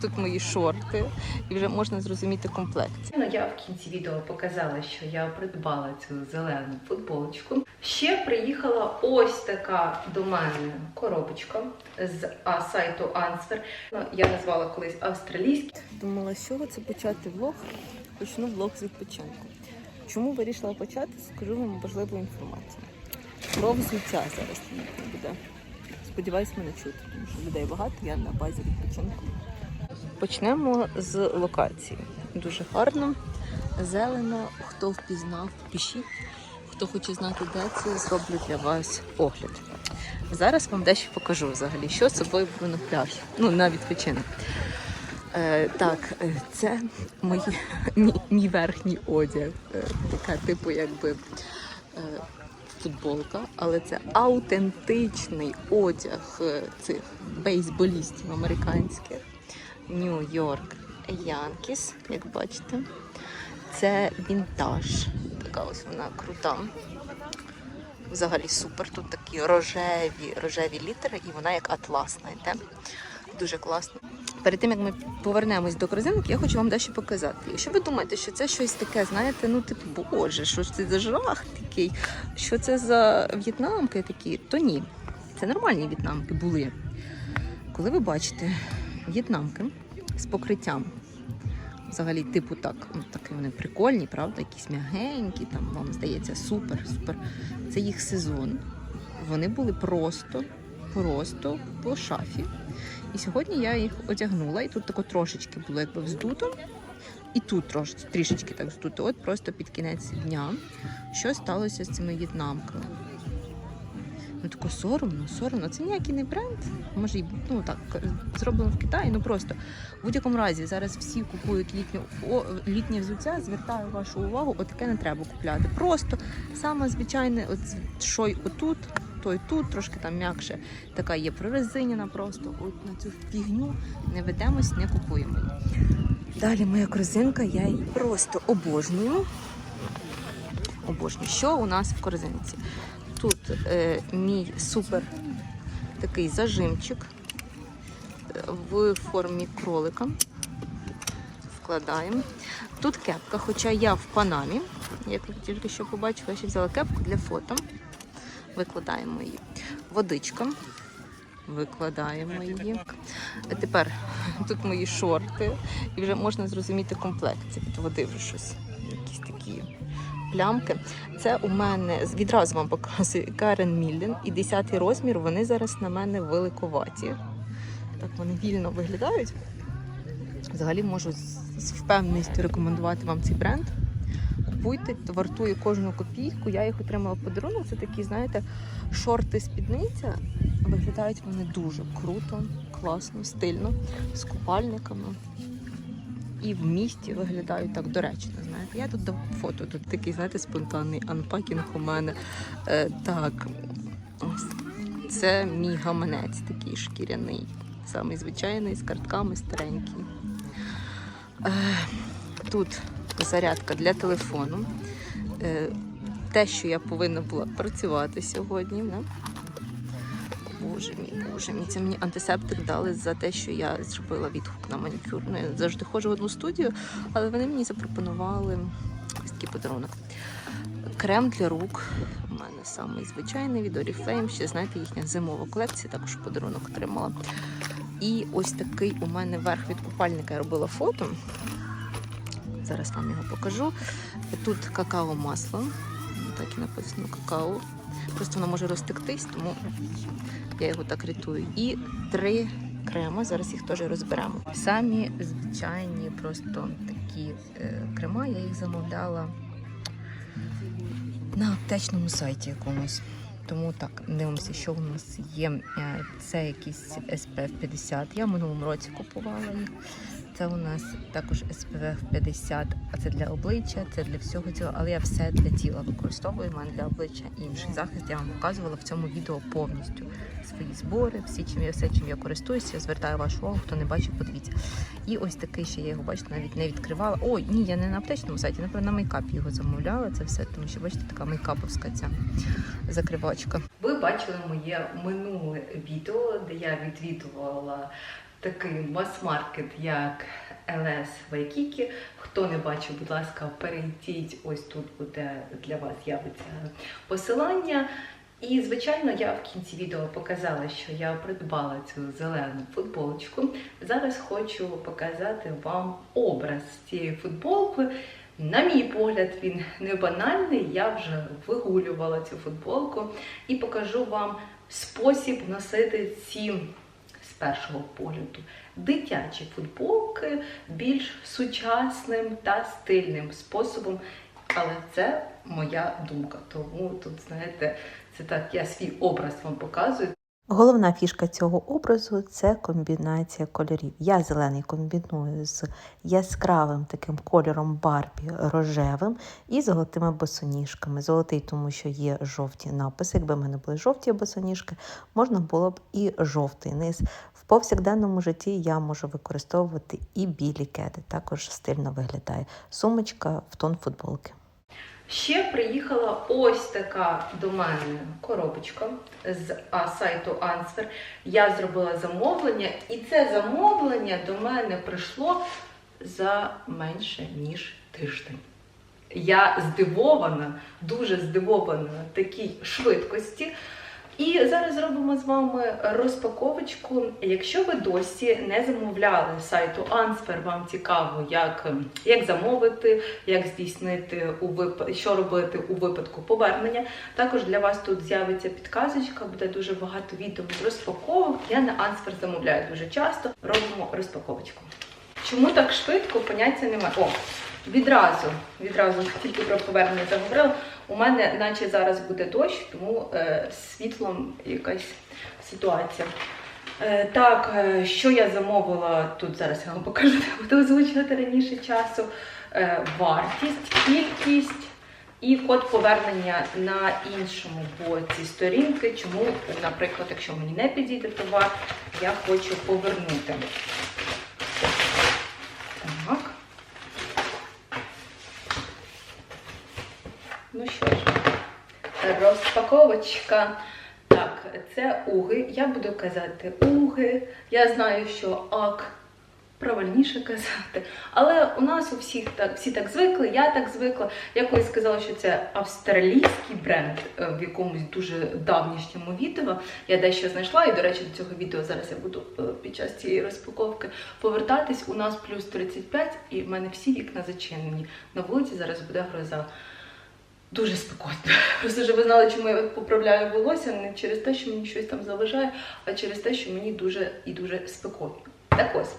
Тут мої шорти, і вже можна зрозуміти комплект. Ну, я в кінці відео показала, що я придбала цю зелену футболочку. Ще приїхала ось така до мене коробочка з а, сайту Answer. Ну, Я назвала колись австралійський. Думала, з чого це почати влог? Почну влог з відпочинку. Чому вирішила почати, скажу вам важливу інформацію. Про взуття зараз буде. Сподіваюсь, мене чути, тому що людей багато, я на базі відпочинку. Почнемо з локації. Дуже гарно, зелено. Хто впізнав, пишіть. Хто хоче знати, де це, зроблю для вас огляд. Зараз вам дещо покажу взагалі, що з собою беру на пляж, ну на відпочинок. Е, так, е, це мої, мій, мій верхній одяг. Е, така, типу, якби е, футболка, але це аутентичний одяг е, цих бейсболістів американських. Нью-Йорк Янкіс, як бачите. Це вінтаж. Така ось вона крута. Взагалі супер. Тут такі рожеві, рожеві літери, і вона як атлас, знаєте. Дуже класно. Перед тим як ми повернемось до корзинки, я хочу вам дещо показати. Якщо ви думаєте, що це щось таке, знаєте, ну типу, боже, що ж це за жах такий, що це за в'єтнамки такі, то ні. Це нормальні в'єтнамки були. Коли ви бачите в'єтнамки з покриттям, взагалі, типу так, ну такі вони прикольні, правда, якісь м'ягенькі, там вам здається, супер, супер. Це їх сезон. Вони були просто, просто по шафі. І сьогодні я їх одягнула, і тут тако трошечки було якби вздуто. І тут трош, трішечки так вздуто. От просто під кінець дня. Що сталося з цими в'єтнамками? Ну тако соромно, соромно. Це ніякий не бренд. Може, ну так, зроблено в Китаї, ну просто в будь-якому разі зараз всі купують літню, о, літнє взуття. Звертаю вашу увагу, отаке не треба купляти. Просто саме звичайне, от що й отут, то й тут, трошки там м'якше. Така є прорезиняна просто. От на цю фігню не ведемось, не купуємо. Далі моя корзинка, я її просто обожнюю. Обожнюю. Що у нас в корзинці? Тут е, мій супер такий зажимчик е, в формі кролика. Вкладаємо. Тут кепка, хоча я в Панамі, як тільки що побачила, я ще взяла кепку для фото. Викладаємо її. Водичка. Викладаємо її. А Тепер тут мої шорти, і вже можна зрозуміти комплект. Від води вже щось. Якісь такі плямки. Це у мене відразу вам показую Карен Міллен і 10 розмір. Вони зараз на мене великоваті. Так вони вільно виглядають. Взагалі можу з впевненістю рекомендувати вам цей бренд. Купуйте, вартує кожну копійку. Я їх отримала подарунок. Це такі, знаєте, шорти спідниця. Виглядають вони дуже круто, класно, стильно, з купальниками. І в місті виглядають так доречно. Знаєте, я тут дав фото. Тут такий, знаєте, спонтанний анпакінг у мене. Е, так, ось це мій гаманець такий шкіряний, самий звичайний, з картками старенький. Е, тут зарядка для телефону. Е, те, що я повинна була працювати сьогодні. Да? Боже мій, боже мій, це мені антисептик дали за те, що я зробила відгук на манікюр. Ну, я завжди ходжу в одну студію, але вони мені запропонували ось такий подарунок. Крем для рук. У мене самий звичайний від Oriflame. Ще знаєте, їхня зимова колекція, також подарунок отримала. І ось такий у мене верх від купальника я робила фото. Зараз вам його покажу. Тут какао-масло. Так і написано какао. Просто воно може розтектись, тому я його так рятую. І три крема, зараз їх теж розберемо. Самі звичайні просто такі е, крема, я їх замовляла на аптечному сайті якомусь. Тому так, дивимося, що у нас є. Е, Це якийсь SPF 50. Я в минулому році купувала їх. Це у нас також SPF 50, а це для обличчя, це для всього цього, але я все для тіла використовую. Мене для обличчя інший захист. Я вам показувала в цьому відео повністю свої збори, всі чим я все, чим я користуюся. Я звертаю вашу увагу, хто не бачив, подивіться. І ось такий ще я його бачите, навіть не відкривала. Ой, ні, я не на аптечному сайті, напевно, на мейкапі його замовляла. Це все, тому що бачите, така мейкаповська ця закривачка. Ви бачили моє минуле відео, де я відвідувала такий мас-маркет, як ЛС Вайкікі. Хто не бачив, будь ласка, перейдіть. Ось тут буде для вас з'явиться посилання. І, звичайно, я в кінці відео показала, що я придбала цю зелену футболочку. Зараз хочу показати вам образ цієї футболки. На мій погляд, він не банальний. Я вже вигулювала цю футболку і покажу вам спосіб носити ці першого погляду дитячі футболки більш сучасним та стильним способом. Але це моя думка. Тому тут, знаєте, це так, я свій образ вам показую. Головна фішка цього образу це комбінація кольорів. Я зелений комбіную з яскравим таким кольором Барбі рожевим і золотими босоніжками. Золотий, тому що є жовті написи. Якби в мене були жовті босоніжки, можна було б і жовтий низ. В повсякденному житті я можу використовувати і білі кеди. Також стильно виглядає. Сумочка в тон футболки. Ще приїхала ось така до мене коробочка з сайту Answer. Я зробила замовлення, і це замовлення до мене прийшло за менше ніж тиждень. Я здивована, дуже здивована такій швидкості. І зараз зробимо з вами розпаковочку. Якщо ви досі не замовляли сайту Answer, вам цікаво, як, як замовити, як здійснити у вип... що робити у випадку повернення. Також для вас тут з'явиться підказочка, буде дуже багато відео з розпаковок. Я на Answer замовляю дуже часто. Робимо розпаковочку. Чому так швидко? Поняття немає. О, відразу, відразу тільки про повернення заговорила. У мене, наче зараз буде дощ, тому е, світлом якась ситуація. Е, так, е, що я замовила тут зараз я вам покажу, не буду озвучувати раніше часу. Вартість, кількість і код повернення на іншому боці сторінки. Чому, наприклад, якщо мені не підійде товар, я хочу повернути. Так. Ну що ж, розпаковочка. Так, це уги. Я буду казати уги. Я знаю, що ак правильніше казати. Але у нас у всіх так, всі так звикли, я так звикла. Я колись сказала, що це австралійський бренд е, в якомусь дуже давнішньому відео. Я дещо знайшла, і, до речі, до цього відео зараз я буду е, під час цієї розпаковки повертатись. У нас плюс 35, і в мене всі вікна зачинені. На вулиці зараз буде гроза. Дуже спекотно. Просто щоб ви знали, чому я поправляю волосся, не через те, що мені щось там заважає, а через те, що мені дуже і дуже спекотно. Так ось.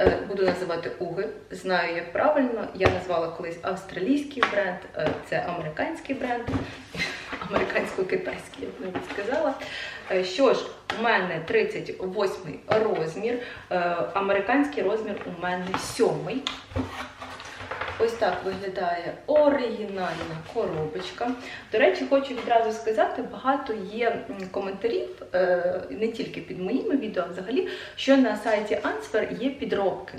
Е, Буду називати уги. Знаю, як правильно. Я назвала колись австралійський бренд, е, це американський бренд, американсько-китайський, я б навіть сказала. Е, Що ж, у мене 38 розмір, американський розмір у мене 7. Ось так виглядає оригінальна коробочка. До речі, хочу відразу сказати, багато є коментарів, е, не тільки під моїми відео, а взагалі, що на сайті Answer є підробки.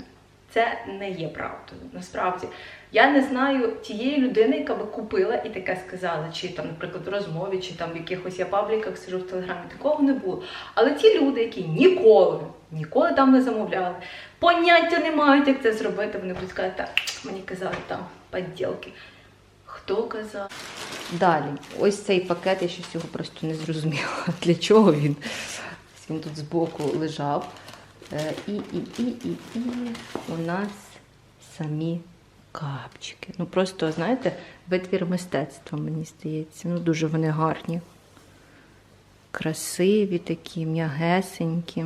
Це не є правдою. Насправді, я не знаю тієї людини, яка би купила і таке сказала, чи там, наприклад, в розмові, чи там в якихось я пабліках сижу в телеграмі, такого не було. Але ті люди, які ніколи, ніколи там не замовляли, поняття не мають, як це зробити, вони будуть сказати, так, мені казали там подділки. Хто казав? Далі, ось цей пакет, я щось його просто не зрозуміла. Для чого він? Він тут збоку лежав. Е, І, і, і, і, і у нас самі капчики. Ну просто, знаєте, витвір мистецтва, мені здається. Ну, дуже вони гарні. Красиві такі, м'ягесенькі.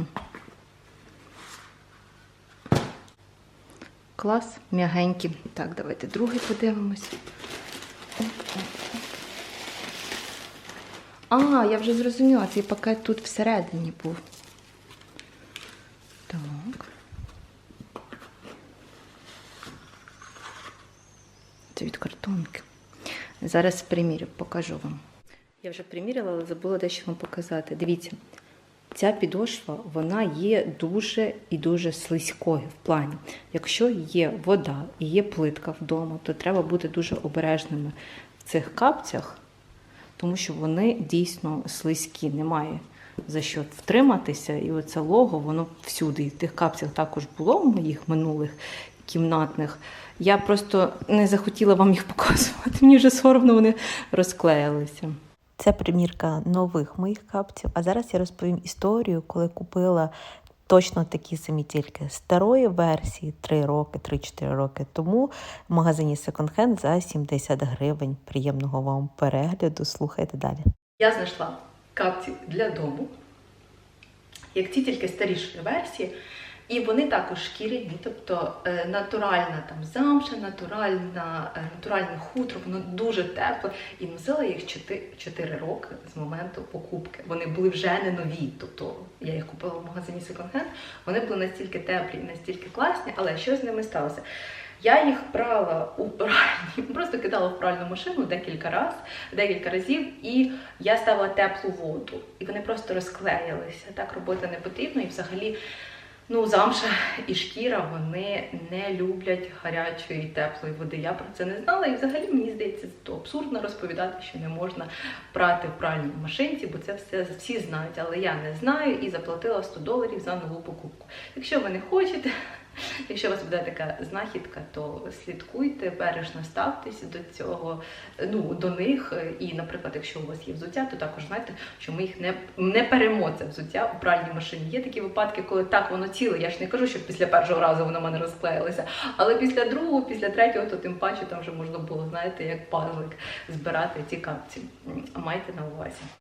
Клас, м'ягенькі. Так, давайте другий подивимось. А, я вже зрозуміла, цей пакет тут всередині був. Так. Це від картонки. Зараз примірю, покажу вам. Я вже приміряла, але забула дещо вам показати. Дивіться, ця підошва вона є дуже і дуже слизькою в плані. Якщо є вода і є плитка вдома, то треба бути дуже обережними в цих капцях, тому що вони дійсно слизькі, немає за що втриматися. І оце лого, воно всюди. І в тих капцях також було в моїх минулих кімнатних. Я просто не захотіла вам їх показувати. Мені вже соромно вони розклеїлися. Це примірка нових моїх капців. А зараз я розповім історію, коли купила точно такі самі тільки старої версії 3 роки, 3-4 роки тому в магазині Second Hand за 70 гривень. Приємного вам перегляду. Слухайте далі. Я знайшла капці для дому, як ці тільки старішої версії. І вони також шкіряні, тобто е, натуральна там замша, натуральна, е, натуральне хутро, воно дуже тепле. І носила їх 4, 4 роки з моменту покупки. Вони були вже не нові. Тобто я їх купила в магазині Hand. Вони були настільки теплі і настільки класні, але що з ними сталося? Я їх брала у пральні, просто кидала в пральну машину декілька разів, декілька разів, і я ставила теплу воду. І вони просто розклеїлися. Так робити не потрібно. І взагалі, ну, замша і шкіра вони не люблять гарячої і теплої води. Я про це не знала. І взагалі мені здається, то абсурдно розповідати, що не можна прати в пральній машинці, бо це все всі знають. Але я не знаю і заплатила 100 доларів за нову покупку. Якщо ви не хочете. Якщо у вас буде така знахідка, то слідкуйте, бережно ставтесь до цього, ну до них. І, наприклад, якщо у вас є взуття, то також знайте, що ми їх не, не перемо це взуття у пральній машині. Є такі випадки, коли так воно ціле. Я ж не кажу, що після першого разу воно в мене розклеїлося, але після другого, після третього, то тим паче там вже можна було, знаєте, як пазлик збирати ці капці. Майте на увазі.